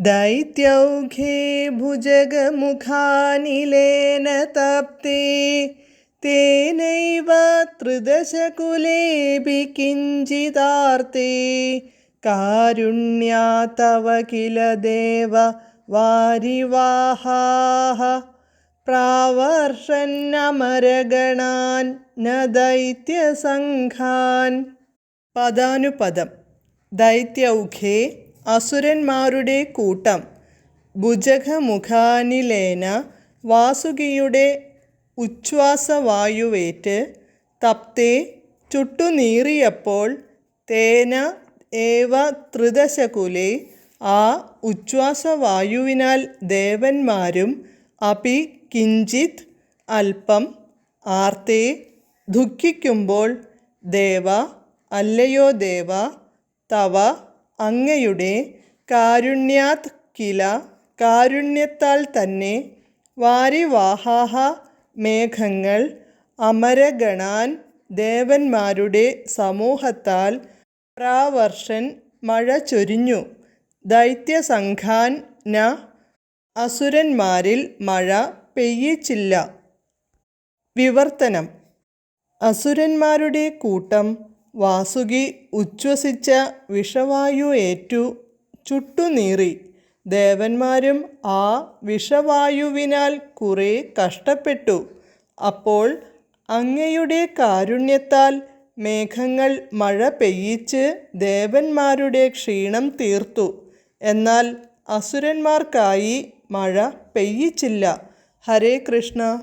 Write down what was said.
ദൈത്യൗഘേ ഭുജഗമുഖാനിലേന തപ്തേ. തേനൈവ ത്രിദശകുലേപി കിഞ്ചിതാർത്തേ. കാരുണ്യാ തവ കില ദേവ വാരിവാഹാः പ്രാവർഷന്നമരഗണാൻ ന ദൈത്യസംഘാൻ. പദാനുപദം. ദൈത്യൗഘേ അസുരന്മാരുടെ കൂട്ടം ഭുജഗമുഖാനിലേന വാസുകിയുടെ ഉച്ഛ്വാസവായുവേറ്റ് തപ്തേ ചുട്ടുനീറിയപ്പോൾ തേന ഏവ ത്രിദശകുലെ ആ ഉച്ഛ്വാസവായുവിനാൽ ദേവന്മാരും അപി കിഞ്ചിത് അല്പം ആർത്തേ ദുഃഖിക്കുമ്പോൾ ദേവ അല്ലയോ ദേവ തവ അങ്ങയുടെ കാരുണ്യാത് കില കാരുണ്യത്താൽ തന്നെ വാരിവാഹാഹ മേഘങ്ങൾ അമരഗണാൻ ദേവന്മാരുടെ സമൂഹത്താൽ പ്രാവർഷൻ മഴ ചൊരിഞ്ഞു. ദൈത്യസംഘാൻ ന അസുരന്മാരിൽ മഴ പെയ്യിച്ചില്ല. വിവർത്തനം. അസുരന്മാരുടെ കൂട്ടം വാസുകി ഉച്ഛ്വസിച്ച വിഷവായു ഏറ്റു ചുട്ടുനീറി. ദേവന്മാരും ആ വിഷവായുവിനാൽ കുറെ കഷ്ടപ്പെട്ടു. അപ്പോൾ അങ്ങയുടെ കാരുണ്യത്താൽ മേഘങ്ങൾ മഴ പെയ്യിച്ച് ദേവന്മാരുടെ ക്ഷീണം തീർത്തു. എന്നാൽ അസുരന്മാർക്കായി മഴ പെയ്യിച്ചില്ല. ഹരേ കൃഷ്ണ.